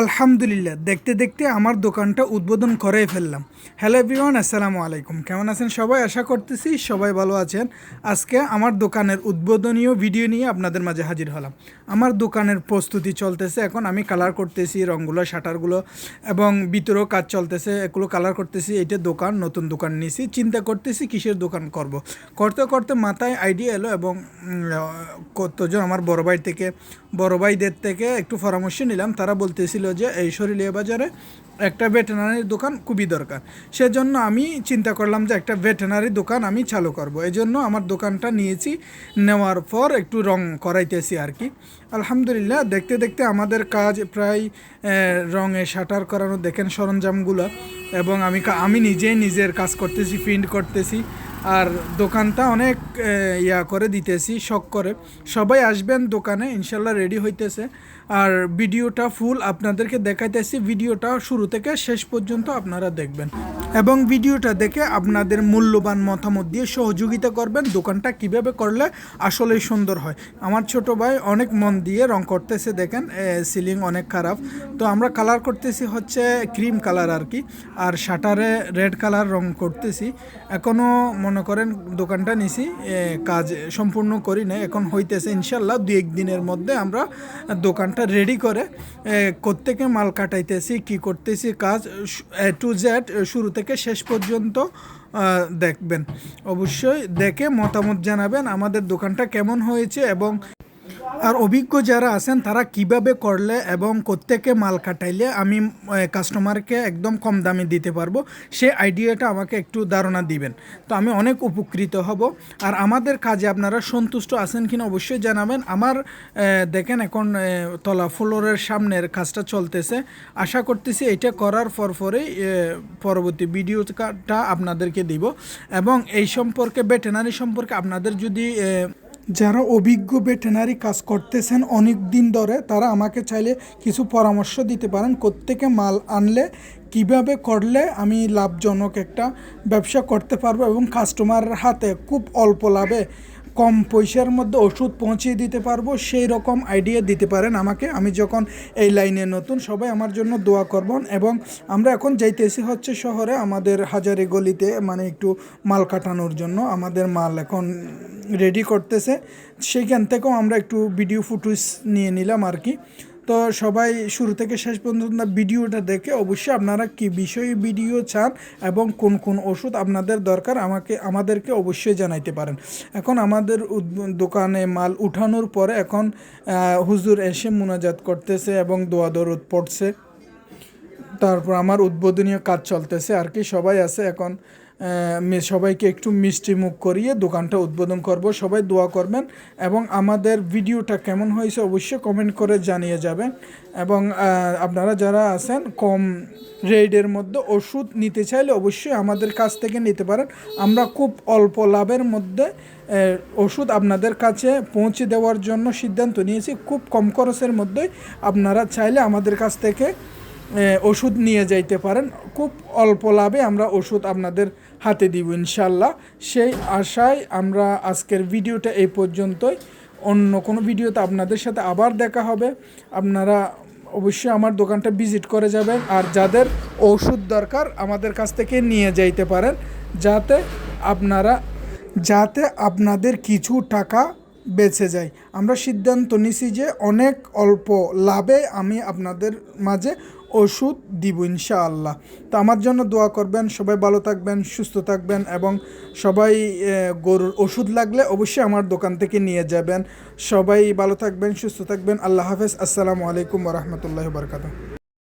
আলহামদুলিল্লাহ, দেখতে দেখতে আমার দোকানটা উদ্বোধন করেই ফেললাম। হ্যালো এভরিওয়ান, আসসালামু আলাইকুম। কেমন আছেন সবাই? আশা করতেছি সবাই ভালো আছেন। আজকে আমার দোকানের উদ্বোধনীয় ভিডিও নিয়ে আপনাদের মাঝে হাজির হলাম। আমার দোকানের প্রস্তুতি চলতেছে এখন, আমি কালার করতেছি রঙগুলো শাটারগুলো এবং ভিতরেও কাজ চলতেছে, এগুলো কালার করতেছি এটা দোকান, নতুন দোকান নিয়েছি চিন্তা করতেছি কিসের দোকান করব। করতে করতে মাথায় আইডিয়া এলো এবং কতজন আমার বড় ভাই থেকে, বড় ভাইদের থেকে একটু পরামর্শ নিলাম। তারা বলতেছিল যে এই শরীলিয়া বাজারে একটা ভেটেনারির দোকান খুবই দরকার। সেজন্য আমি চিন্তা করলাম যে একটা ভেটেনারি দোকান আমি চালু করব। এই জন্য আমার দোকানটা নিয়েছি, নেওয়ার পর একটু রং করাইতেছি আর কি। আলহামদুলিল্লাহ, দেখতে দেখতে আমাদের কাজ প্রায় রঙে শাটার করানো, দেখেন সরঞ্জামগুলো। এবং আমি আমি নিজেই নিজের কাজ করতেছি প্রিন্ট করতেছি। আর দোকানটা অনেক ইয়া করে দিতেছি, শখ করে। সবাই আসবেন দোকানে, ইনশাল্লাহ রেডি হইতেছে। আর ভিডিওটা ফুল আপনাদেরকে দেখাইতেছি, ভিডিওটা শুরু থেকে শেষ পর্যন্ত আপনারা দেখবেন। এবং ভিডিওটা দেখে আপনাদের মূল্যবান মতামত দিয়ে সহযোগিতা করবেন। দোকানটা কীভাবে করলে আসলেই সুন্দর হয়। আমার ছোট ভাই অনেক মন দিয়ে রং করতেছে, দেখেন সিলিং অনেক খারাপ। তো আমরা কালার করতেছি হচ্ছে ক্রিম কালার আর কি, আর শাটারে রেড কালার রং করতেছি। এখনও মনে করেন দোকানটা নিছি কাজ সম্পূর্ণ করি না এখন হইতেছে ইনশাল্লাহ দু এক দিনের মধ্যে আমরা দোকানটা রেডি করে কোত্থেকে মাল কাটাইতেছি, কি করতেছি, কাজ, এ টু জেড শুরু থেকে শেষ পর্যন্ত দেখবেন। অবশ্যই দেখে মতামত জানাবেন আমাদের দোকানটা কেমন হয়েছে এবং আর অভিজ্ঞ যারা আছেন, তারা কীভাবে করলে এবং কোত্থেকে মাল কাটাইলে আমি কাস্টমারকে একদম কম দামে দিতে পারব, সে আইডিয়াটা আমাকে একটু ধারণা দিবেন। তো আমি অনেক উপকৃত হব। আর আমাদের কাজে আপনারা সন্তুষ্ট আছেন কিনা অবশ্যই জানাবেন। আমার দেখেন এখন তলা ফ্লোরের সামনের কাজটা চলতেছে। আশা করতেছি এটা করার পর পরেই পরবর্তী ভিডিওটা আপনাদেরকে দিব। এবং এই সম্পর্কে ভেটেনারি সম্পর্কে আপনাদের যদি যারা অভিজ্ঞ ভেটেনারি কাজ করতেছেন অনেক দিন ধরে, তারা আমাকে চাইলে কিছু পরামর্শ দিতে পারেন। কোত্থেকে মাল আনলে, কীভাবে করলে আমি লাভজনক একটা ব্যবসা করতে পারব এবং কাস্টমারের হাতে খুব অল্প লাভে কম পয়সার মধ্যে ওষুধ পৌঁছিয়ে দিতে পারব, সেই রকম আইডিয়া দিতে পারেন আমাকে। আমি যখন এই লাইনে নতুন, সবাই আমার জন্য দোয়া করবেন এবং আমরা এখন যাইতেছি হচ্ছে শহরে আমাদের হাজারি গলিতে মানে একটু মাল কাটানোর জন্য। আমাদের মাল এখন রেডি করতেছে। সেইখান থেকেও আমরা একটু ভিডিও ফুটেজ নিয়ে নিলাম আর কি। তো সবাই শুরু থেকে শেষ পর্যন্ত ভিডিওটা দেখে অবশ্যই আপনারা কি বিষয়ে ভিডিও চান এবং কোন কোন ওষুধ আপনাদের দরকার আমাকে, আমাদেরকে অবশ্যই জানাইতে পারেন। এখন আমাদের দোকানে মাল উঠানোর পরে এখন হুজুর এসে মোনাজাত করতেছে এবং দোয়া দরুদ পড়ছে। তারপর আমার উদ্বোধনীয় কাজ চলতেছে আর কি, সবাই আছে এখন। সবাইকে একটু মিষ্টি মুখ করিয়ে দোকানটা উদ্বোধন করব। সবাই দোয়া করবেন এবং আমাদের ভিডিওটা কেমন হয়েছে অবশ্যই কমেন্ট করে জানিয়ে যাবেন। এবং আপনারা যারা আছেন, কম রেটের মধ্যে ওষুধ নিতে চাইলে অবশ্যই আমাদের কাছ থেকে নিতে পারেন। আমরা খুব অল্প লাভের মধ্যে ওষুধ আপনাদের কাছে পৌঁছে দেওয়ার জন্য সিদ্ধান্ত নিয়েছি। খুব কম খরচের মধ্যে আপনারা চাইলে আমাদের কাছ থেকে ওষুধ নিয়ে যাইতে পারেন। খুব অল্প লাভে আমরা ওষুধ আপনাদের হাতে দিব ইনশাল্লাহ। সেই আশায় আমরা আজকের ভিডিওটা এই পর্যন্তই। অন্য কোনো ভিডিওতে আপনাদের সাথে আবার দেখা হবে। আপনারা অবশ্যই আমার দোকানটা ভিজিট করে যাবেন। আর যাদের ওষুধ দরকার আমাদের কাছ থেকে নিয়ে যাইতে পারেন। যাতে আপনারা, যাতে আপনাদের কিছু টাকা বেঁচে যায় আমরা সিদ্ধান্ত নিছি যে অনেক অল্প লাভে আমি আপনাদের মাঝে ওষুধ দিব ইনশাআল্লাহ। তো আমার জন্য দোয়া করবেন, সবাই ভালো থাকবেন, সুস্থ থাকবেন এবং সবাই গরুর ওষুধ লাগলে অবশ্যই আমার দোকান থেকে নিয়ে যাবেন। সবাই ভালো থাকবেন, সুস্থ থাকবেন। আল্লাহ হাফেজ। আসসালামু আলাইকুম রহমতুল্লাহ বরকাত